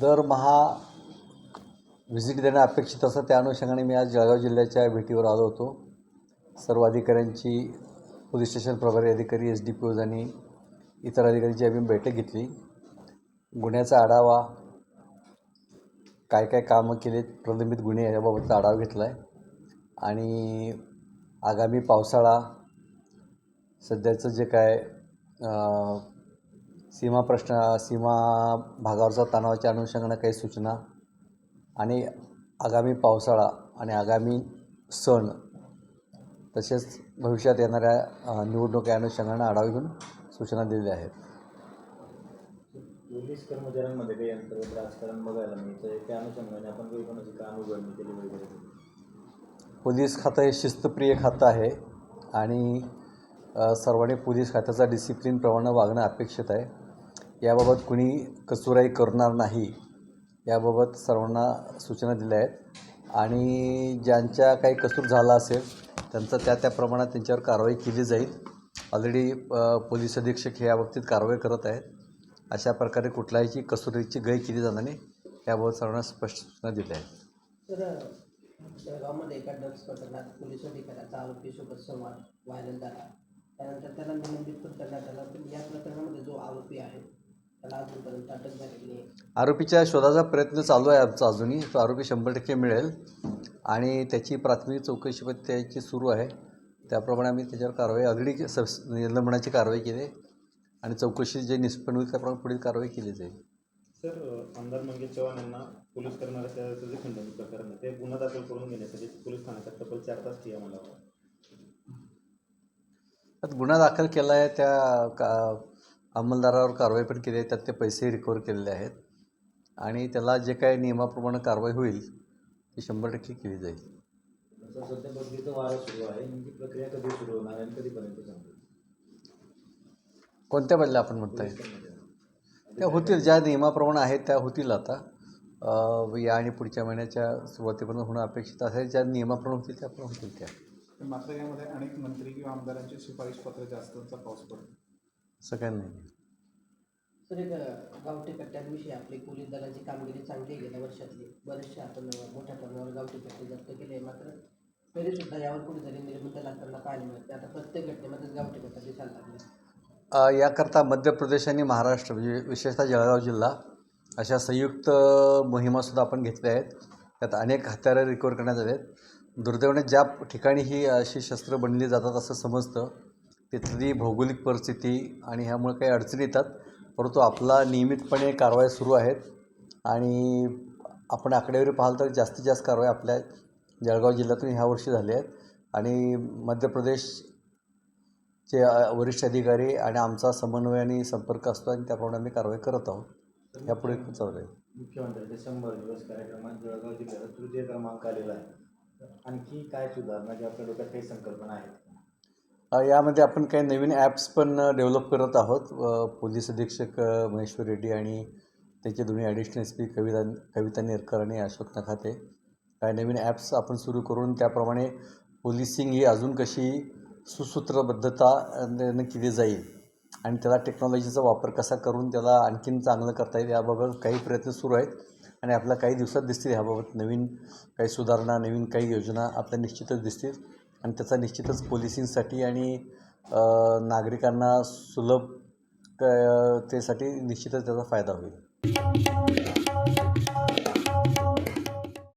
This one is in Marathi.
दरमहा व्हिजिट देणं अपेक्षित असतं. त्या अनुषंगाने मी आज जळगाव जिल्ह्याच्या भेटीवर आलो होतो. सर्व अधिकाऱ्यांची पोलीस स्टेशन प्रभारी अधिकारी एस डी पी ओज आणि इतर अधिकाऱ्यांची आम्ही बैठक घेतली. गुन्ह्याचा आढावा काय काय कामं केलेत प्रलंबित गुन्हे याबाबतचा आढावा घेतला आहे आणि आगामी पावसाळा सध्याचं जे काय सीमा प्रश्न सीमा भागावरचा तणावाच्या अनुषंगानं काही सूचना आणि आगामी पावसाळा आणि आगामी सण तसेच भविष्यात येणाऱ्या निवडणुका अनुषंगानं आढावा घेऊन सूचना दिलेल्या आहेत. पोलीस कर्मचाऱ्यांमध्ये काही अंतर्गत राजकारण बघायला मिळतं त्या अनुषंगाने आपण काही कोणाची केली वगैरे पोलीस खातं हे शिस्तप्रिय खातं आहे आणि सर्वांनी पोलीस खात्याचा डिसिप्लिनप्रमाणे वागणं अपेक्षित आहे. याबाबत कुणी कसुराई करणार नाही याबाबत सर्वांना सूचना दिल्या आहेत. आणि ज्यांच्या काही कसूर झाला असेल त्यांचं त्या त्या प्रमाणात त्यांच्यावर कारवाई केली जाईल. ऑलरेडी पोलीस अधीक्षक हे याबाबतीत कारवाई करत आहेत. अशा प्रकारे कुठल्याही कसुरीची गय केली जाणार नाही याबाबत सर्वांना स्पष्ट सूचना दिल्या आहेत. जळगावमध्ये एका ड्रग्ज प्रकरणात पोलीस अधिकाऱ्याचा आरोपीसोबत संवाद व्हायरल झाला. त्यानंतर त्याला निलंबित पण करण्यात आला. पण या प्रकरणामध्ये जो आरोपी आहे आरोपीच्या शोधाचा प्रयत्न चालू आहे आमचा अजूनही. तो आरोपी शंभर टक्के मिळेल. आणि त्याची प्राथमिक चौकशी पण त्याची सुरू आहे. त्याप्रमाणे आम्ही त्याच्यावर कारवाई ऑलरेडी सबस निलंबनाची कारवाई केली. आणि चौकशी जे निष्पन्न होईल त्याप्रमाणे पुढील कारवाई केली जाईल. सर आमदार मंगेश चव्हाण यांना पोलीस जे प्रकरण ते गुन्हा दाखल करून घेण्यासाठी पोलीस ठाण्याचा तब्बल चार तास मला त्यात गुन्हा दाखल केला आहे त्या का अंमलदारावर कारवाई पण केली आहे त्यात ते पैसे रिकवर केलेले आहेत. आणि त्याला जे काही नियमाप्रमाणे कारवाई होईल ती शंभर टक्के केली जाईल. सर सध्या बदलीचं वारं सुरू आहे. नेमकी प्रक्रिया कधी सुरू होणार आणि कधीपर्यंत सांगतो कोणत्या बदल्या आपण म्हणताय? त्या होतील ज्या नियमाप्रमाणे आहेत त्या होतील आता. या आणि पुढच्या महिन्याच्या सुरुवातीपर्यंत होणं अपेक्षित असेल ज्या नियमाप्रमाणे होतील त्या पण होतील त्या. मात्र यामध्ये अनेक मंत्री किंवा आमदारांची शिफारस पत्र जास्तचा पाऊस पडतो. नाही तर एक गावठी कट्ट्यांविषयी आपली पोलीस दलाची कामगिरी चांगली आहे गेल्या वर्षातली. आपण मोठ्या प्रमाणावर गावठी कट्टे जप्त केले मात्र तरी सुद्धा यावर कुठेतरी निर्बंध लागताना पाहायला मिळते आता प्रत्येक घटनेमध्ये गावठी कट्टा दिसायला लागले. याकरता मध्य प्रदेश आणि महाराष्ट्र म्हणजे विशेषतः जळगाव जिल्हा अशा संयुक्त मोहिमासुद्धा आपण घेतल्या आहेत. त्यात अनेक हत्यारं रिकवर करण्यात आले आहेत दुर्दैवाने ज्या ठिकाणी ही अशी शस्त्र बनली जातात असं समजतं तिथली भौगोलिक परिस्थिती आणि ह्यामुळे काही अडचणी येतात. परंतु आपला नियमितपणे कारवाई सुरू आहेत आणि आपण आकडेवारी पाहाल तर जास्तीत जास्त कारवाई आपल्या जळगाव जिल्ह्यातून ह्या वर्षी झाल्या आहेत. आणि मध्य प्रदेश चे अ, वरिष्ठ अधिकारी आणि आमचा समन्वय आणि संपर्क असतो आणि त्याप्रमाणे आम्ही कारवाई करत आहोत. यापुढे चालू आहे मुख्यमंत्र्यांच्या शंभर दिवस कार्यक्रमात जळगाव जिल्ह्याला तृतीय क्रमांक आलेला आहे. आणखी काय सुधारणा किंवा आपल्या डोक्यात काही संकल्पना आहेत? यामध्ये आपण काही नवीन ॲप्स पण डेव्हलप करत आहोत. पोलीस अधीक्षक महेश्वर रेड्डी आणि त्याचे दोन्ही additional S P Kavita Kavita Nerkar आणि अशोक नखाते. काही नवीन ॲप्स आपण सुरू करून त्याप्रमाणे पोलिसिंग ही अजून कशी सुसूत्रबद्धता केली जाईल आणि त्याला टेक्नॉलॉजीचा वापर कसा करून त्याला आणखीन चांगलं करता येईल याबाबत काही प्रयत्न सुरू आहेत आणि आपल्या काही दिवसात दिसतील ह्याबाबत नवीन काही सुधारणा नवीन काही योजना आपल्या निश्चितच दिसतील. आणि त्याचा निश्चितच पोलिसिंगसाठी आणि नागरिकांना सुलभ क तेसाठी निश्चितच त्याचा फायदा होईल.